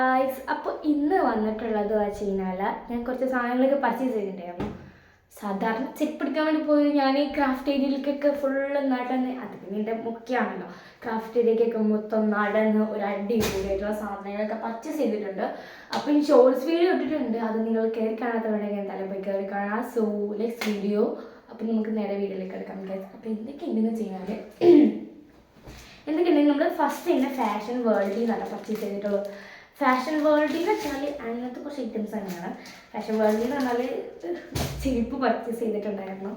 Guys അപ്പോൾ ഇന്ന് വന്നിട്ടുള്ളത് വെച്ച് കഴിഞ്ഞാൽ ഞാൻ കുറച്ച് സാധനങ്ങളൊക്കെ പർച്ചേസ് ചെയ്തിട്ടുണ്ടായിരുന്നു. സാധാരണ ചെക്ക് പിടിക്കാൻ വേണ്ടി പോയി. ഞാൻ ഈ ക്രാഫ്റ്റ് ഏരിയയിലേക്കൊക്കെ ഫുള്ള് നടന്ന് അത് പിന്നെ എന്റെ മുഖ്യമാണല്ലോ ക്രാഫ്റ്റ് ഏരിയക്കൊക്കെ മൊത്തം നടന്ന് ഒരു അടിപൊളിയായിട്ടുള്ള സാധനങ്ങളൊക്കെ പർച്ചേസ് ചെയ്തിട്ടുണ്ട്. അപ്പോൾ ഈ ഷോർട്സ് വീഡിയോ ഇട്ടിട്ടുണ്ട്. അത് നിങ്ങൾ കയറി കാണാത്തവരുണ്ടെങ്കിൽ എന്തായാലും പോയി കയറി കാണാം. സോ ലെക്സ് വീഡിയോ അപ്പോൾ നമുക്ക് നേരെ വീഡിയോയിലേക്ക് എടുക്കാം ഗൈസ് അപ്പോൾ എന്തൊക്കെയുണ്ടെന്ന് വെച്ച് കഴിഞ്ഞാൽ എന്തൊക്കെയുണ്ടെങ്കിൽ നമ്മൾ ഫസ്റ്റ് തന്നെ ഫാഷൻ വേൾഡിൽ നിന്നല്ല പർച്ചേസ് ചെയ്തിട്ടുള്ളത്. ഫാഷൻ വേൾഡിൽ എന്ന് വെച്ചാൽ അങ്ങനത്തെ കുറച്ച് ഐറ്റംസ് തന്നെയാണ് ഫാഷൻ വേൾഡിൽ എന്ന് പറഞ്ഞാൽ ചെരുപ്പ് പർച്ചേസ് ചെയ്തിട്ടുണ്ടായിരുന്നു.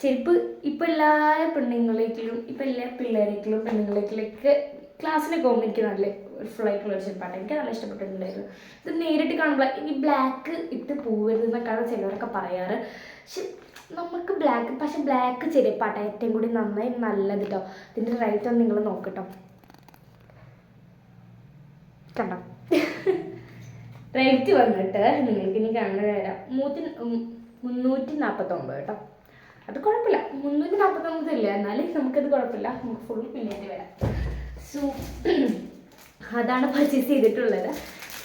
ചെരുപ്പ് ഇപ്പം എല്ലാ പെണ്ണുങ്ങളേക്കിലും ഇപ്പം എല്ലാ പിള്ളേരേക്കിലും പെണ്ണുങ്ങളേക്കിലൊക്കെ ക്ലാസ്സിലൊക്കെ പോകുമ്പോൾ എനിക്ക് നല്ല ഫുൾ ആയിട്ടുള്ള ഒരു ചെരുപ്പാണ്. എനിക്ക് നല്ല ഇഷ്ടപ്പെട്ടിട്ടുണ്ടായിരുന്നു. ഇത് നേരിട്ട് കാണുമ്പോൾ ഇനി ബ്ലാക്ക് ഇട്ട് പോവരുത് എന്നൊക്കെയാണ് ചിലവരൊക്കെ പറയാറ്. പക്ഷെ നമുക്ക് ബ്ലാക്ക് പക്ഷെ ബ്ലാക്ക് ചെരുപ്പാട്ടെ ഏറ്റവും കൂടി നന്നായി നല്ലത് കേട്ടോ ഇതിന്റെ റേറ്റ് ഒന്ന് നിങ്ങൾ നോക്കട്ടോ കണ്ടോ? റേറ്റ് വന്നിട്ട് നിങ്ങൾക്ക് ഇനി കണ്ടു തരാം മൂത്തി മുന്നൂറ്റി നാൽപ്പത്തൊമ്പത് കേട്ടോ. അത് കുഴപ്പമില്ല. മുന്നൂറ്റി നാൽപ്പത്തൊമ്പത് ഇല്ല എന്നാലും നമുക്കത് കുഴപ്പമില്ല. നമുക്ക് ഫുൾ പിന്നീട് വരാം. സോ അതാണ് പർച്ചേസ് ചെയ്തിട്ടുള്ളത്.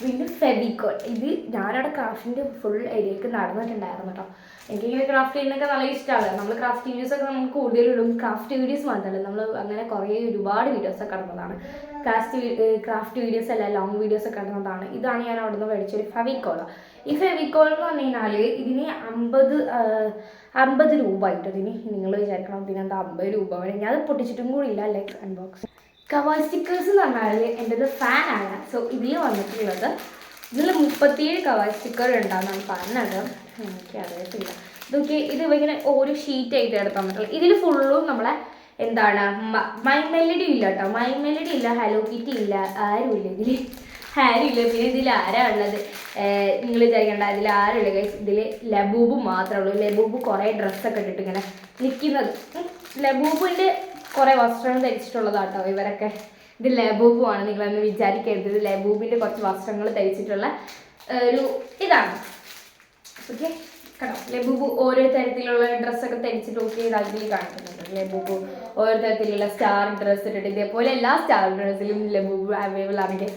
പിന്നെ ഫെവിക്കോൾ ഇത് ഞാനവിടെ ക്രാഫ്റ്റിന്റെ ഫുൾ ഏരിയക്ക് നടന്നിട്ടുണ്ടായിരുന്നു കേട്ടോ. എനിക്കിങ്ങനെ ക്രാഫ്റ്റ് ചെയ്യുന്നൊക്കെ നല്ല ഇഷ്ടമാണ് നമ്മൾ ക്രാഫ്റ്റ് വീഡിയോസ് ഒക്കെ നമുക്ക് കൂടുതലിടും. ക്രാഫ്റ്റ് വീഡിയോസ് മാത്രമല്ല നമ്മൾ അങ്ങനെ കുറേ ഒരുപാട് വീഡിയോസ് ഒക്കെ ഇടുന്നതാണ്. ക്രാഫ്റ്റ് ക്രാഫ്റ്റ് വീഡിയോസ് അല്ല ലോങ് വീഡിയോസ് ഒക്കെ ഇടുന്നതാണ്. ഇതാണ് ഞാൻ അവിടെ നിന്ന് മേടിച്ചൊരു ഫെവിക്കോൾ ഈ ഫെവിക്കോൾ എന്ന് പറഞ്ഞു കഴിഞ്ഞാൽ ഇതിന് അമ്പത് അമ്പത് രൂപ ആയിട്ട് ഇതിന് നിങ്ങൾ വിചാരിക്കണം. ഇതിനകത്ത് അമ്പത് രൂപ വരെ. ഞാൻ അത് പൊട്ടിച്ചിട്ടും കൂടി ഇല്ല ലൈക്ക് അൺബോക്സ് കവർ സ്റ്റിക്കേഴ്സ് എന്ന് പറഞ്ഞാൽ എന്റെത് ഫാനാണ് സോ ഇതിൽ വന്നിട്ടുള്ളത് ഇതിൽ മുപ്പത്തിയേഴ് കവർ സ്റ്റിക്കർ ഉണ്ടാകുന്നാണ് പറഞ്ഞത്. എനിക്ക് അറിയത്തില്ല. ഇതൊക്കെ ഇത് ഇങ്ങനെ ഒരു ഷീറ്റ് ആയിട്ട് എടുത്താൽ പറ്റുള്ളൂ. ഇതിൽ ഫുള്ളും നമ്മളെ എന്താണ് മൈ മെലഡി ഇല്ല കേട്ടോ. മൈ മെലഡി ഇല്ല ഹലോ കിറ്റി ഇല്ല ആരും ഇല്ല ഇതിൽ ആരും ഇല്ല. പിന്നെ ഇതിൽ ആരാ ഉള്ളത്? നിങ്ങൾ വിചാരിക്കേണ്ട. ഇതിൽ ആരുള്ള ഇതിൽ ലബൂബ് മാത്രമേ ഉള്ളൂ. ലബൂബ് കുറേ ഡ്രസ്സൊക്കെ ഇട്ടിട്ട് ഇങ്ങനെ നിൽക്കുന്നത് ലബൂബിന്റെ കുറേ വസ്ത്രങ്ങൾ ധരിച്ചിട്ടുള്ളതാട്ടോ ഇവരൊക്കെ. ഇത് ലബൂബുമാണ് നിങ്ങളൊന്ന് വിചാരിക്കരുത്. ഇത് ലബൂബിന്റെ കുറച്ച് വസ്ത്രങ്ങൾ ധരിച്ചിട്ടുള്ള ഒരു ഇതാണ്. ഓക്കെ? കേട്ടോ ലബൂബു ഓരോ തരത്തിലുള്ള ഡ്രസ്സൊക്കെ ഓക്കെ ഇത് അതിൽ കാണിക്കുന്നുണ്ട്. ലബൂബു ഓരോ തരത്തിലുള്ള സ്റ്റാർ ഡ്രസ്സ് ഇട്ടിട്ട് ഇതേപോലെ എല്ലാ സ്റ്റാർ ഡ്രസ്സിലും ലബൂബു അവൈലബിൾ ആണെങ്കിൽ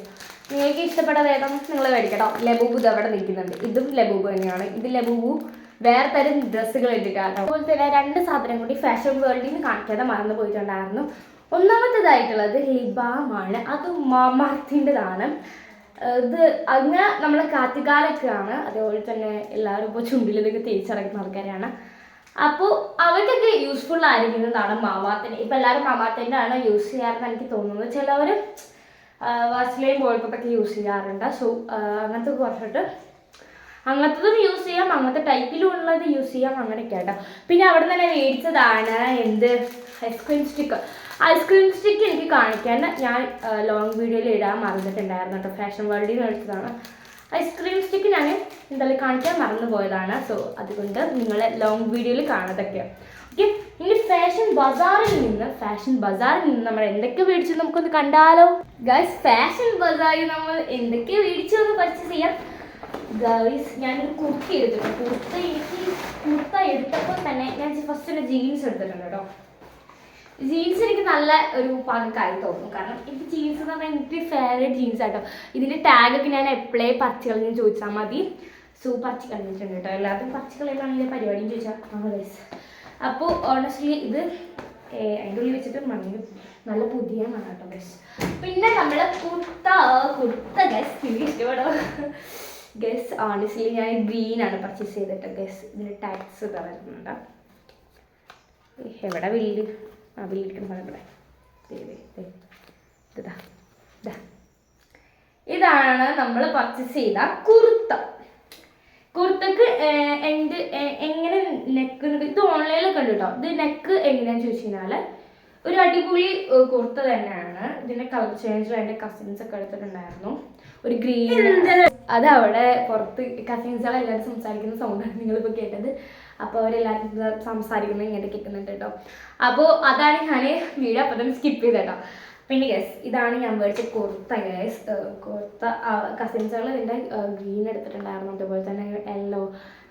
നിങ്ങൾക്ക് ഇഷ്ടപ്പെട്ട വേദം നിങ്ങൾ മേടിക്കട്ടോ. ലബൂബു ഇത് അവിടെ നിൽക്കുന്നുണ്ട്. ഇതും ലബൂബു തന്നെയാണ്. ഇത് ലബൂബു വേറെ തരം ഡ്രസ്സുകൾ ഇട്ടിട്ടാണ്. അതുപോലെ തന്നെ രണ്ട് സാധനം കൂടി ഫാഷൻ വേൾഡിൽ നിന്ന് കാണിക്കാതെ മറന്നു പോയിട്ടുണ്ടായിരുന്നു ഒന്നാമത്തേതായിട്ടുള്ളത് ലിബാമാണ് അത് മാമാർത്തിന്റെതാണ് ഇത് അങ്ങനെ നമ്മളെ കാറ്റുകാലൊക്കെയാണ്. അതേപോലെ തന്നെ എല്ലാവരും ഇപ്പോൾ ചുണ്ടിലൊക്കെ ഇതൊക്കെ തേച്ചിറങ്ങുന്ന ആൾക്കാരാണ്. അപ്പോൾ അവർക്കൊക്കെ യൂസ്ഫുൾ ആയിരിക്കുന്നതാണ് മാമാത്തിന് ഇപ്പം എല്ലാവരും മാമാത്തിന്റെ ആണ് യൂസ് ചെയ്യാറെന്ന് എനിക്ക് തോന്നുന്നത് ചിലവർ വാസ്ലൈൻ പോലത്തൊക്കെ യൂസ് ചെയ്യാറുണ്ട്. സോ അങ്ങനത്തെ കുറച്ചിട്ട് അങ്ങനത്തതും യൂസ് ചെയ്യാം. അങ്ങനത്തെ ടൈപ്പിലും ഉള്ളത് യൂസ് ചെയ്യാം. അങ്ങനെയൊക്കെ കേട്ടോ പിന്നെ അവിടെ തന്നെ മേടിച്ചതാണ് എന്ത്? ഐസ്ക്രീം സ്റ്റിക്ക് ഐസ്ക്രീം സ്റ്റിക്ക് എനിക്ക് കാണിക്കാൻ ഞാൻ ലോങ് വീഡിയോയിൽ ഇടാൻ മറന്നിട്ടുണ്ടായിരുന്നു കേട്ടോ. ഫാഷൻ വേൾഡിൽ നിന്ന് എടുത്തതാണ് ഐസ്ക്രീം സ്റ്റിക്ക് ഞാൻ എന്തായാലും കാണിക്കാൻ മറന്നു പോയതാണ്. സോ അതുകൊണ്ട് നിങ്ങൾ ലോങ് വീഡിയോയിൽ കാണാതൊക്കെ ഓക്കെ ഇനി ഫാഷൻ ബസാറിൽ നിന്ന് ഫാഷൻ ബസാറിൽ നിന്ന് നമ്മൾ എന്തൊക്കെ മേടിച്ചു നമുക്കൊന്ന് കണ്ടാലോ? ഗൈസ് ഫാഷൻ ബസാറിൽ നമ്മൾ എന്തൊക്കെ മേടിച്ചു എന്ന് പർച്ചേസ് ചെയ്യാം. ഗൈസ് ഞാനൊരു കുർത്തി എടുത്തിട്ടുണ്ട്. കുർത്ത എനിക്ക് കുർത്ത എടുത്തപ്പോൾ തന്നെ ഞാൻ ഫസ്റ്റ് ഒരു ജീൻസ് എടുത്തിട്ടുണ്ട് കേട്ടോ. ജീൻസ് എനിക്ക് നല്ല ഒരു പങ്കായി തോന്നും കാരണം ഇത് ജീൻസ് എന്ന് പറഞ്ഞാൽ എനിക്ക് ഫേവറേറ്റ് ജീൻസ് ആട്ടോ ഇതിന്റെ ടാഗൊക്കെ ഞാൻ എപ്പോഴേ പറിച്ച് ചോദിച്ചാൽ മതി. സൂ പച്ച കളഞ്ഞിട്ടുണ്ട് കേട്ടോ എല്ലാവരും പറിച്ച് പരിപാടിയും ചോദിച്ചാൽ ഗൈസ് അപ്പോൾ ഓണസ്റ്റ്ലി ഇത് അതിന്റെ ഉള്ളിൽ വെച്ചിട്ട് മണി നല്ല പുതിയ മണം കേട്ടോ ഗൈസ് പിന്നെ നമ്മൾ കുർത്ത കുർത്ത ഗൈസ് എനിക്ക് ഇഷ്ടപ്പെടും. ഗസ് ഓണസ്റ്റ്ലി ഞാൻ ഗ്രീൻ ആണ് പർച്ചേസ് ചെയ്തിട്ട് ഗസ് ഇതിന്റെ ടാക്സ് വരുന്നുണ്ടോ. എവിടെ ബില്ല് ആ ബില്ലിരിക്കുന്ന സ്ഥലം ഇവിടെ. ഇതാ ഇതാ ഇതാണ് നമ്മൾ പർച്ചേസ് ചെയ്ത കുർത്ത. കുർത്തക്ക് എന്ത് എങ്ങനെ നെക്ക് ഇത് ഓൺലൈനിൽ കണ്ടുട്ടോ കേട്ടോ ഇത് നെക്ക് എങ്ങനെയാണെന്ന് ചോദിച്ചു കഴിഞ്ഞാൽ ഒരു അടിപൊളി കുർത്ത തന്നെയാണ്. ഇതിന്റെ കളർ ചേഞ്ച് എന്റെ കസിൻസ് ഒക്കെ എടുത്തിട്ടുണ്ടായിരുന്നു. ഒരു ഗ്രീൻ അത് അവിടെ പുറത്ത് കസിൻസുകളെല്ലാവരും സംസാരിക്കുന്ന സൗണ്ടാണ് നിങ്ങളിപ്പോൾ കേട്ടത്. അപ്പോൾ അവരെല്ലാവരും സംസാരിക്കുന്നത് ഇങ്ങനെ കേൾക്കുന്നുണ്ട് കേട്ടോ. അപ്പോൾ അതാണ് ഞാൻ വീഡിയോ അപ്പം തന്നെ സ്കിപ്പ് ചെയ്ത് കേട്ടോ പിന്നെ യെസ് ഇതാണ് ഞാൻ മേടിച്ച കുർത്ത യെസ് കുർത്ത കസിൻസുകൾ ഇതിന്റെ ഗ്രീൻ എടുത്തിട്ടുണ്ടായിരുന്നു. അതുപോലെ തന്നെ യെല്ലോ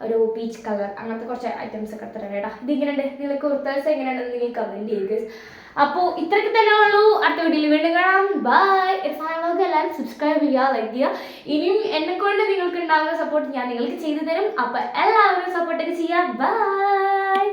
ഒരു പീച്ച് കളർ അങ്ങനത്തെ കുറച്ച് ഐറ്റംസ് ഒക്കെ എടുത്തിട്ടുണ്ട് കേട്ടോ. ഇതിങ്ങനെയുണ്ട് നിങ്ങൾ കുർത്താസ് എങ്ങനെയുണ്ടെന്ന് നിങ്ങൾ കമന്റ് ചെയ്യുക അപ്പോൾ ഇത്രയ്ക്ക് തന്നെ ഉള്ളൂ. അടുത്ത വീഡിയോയിൽ വീണ്ടും കാണാം. ബൈ എല്ലാവരും സബ്സ്ക്രൈബ് ചെയ്യുക ലൈക്ക് ചെയ്യുക. ഇനിയും എന്നെ കൊണ്ട് നിങ്ങൾക്ക് ഉണ്ടാകുന്ന സപ്പോർട്ട് ഞാൻ നിങ്ങൾക്ക് ചെയ്തു തരും. അപ്പൊ എല്ലാവരും സപ്പോർട്ടൊക്കെ ചെയ്യാം ബൈ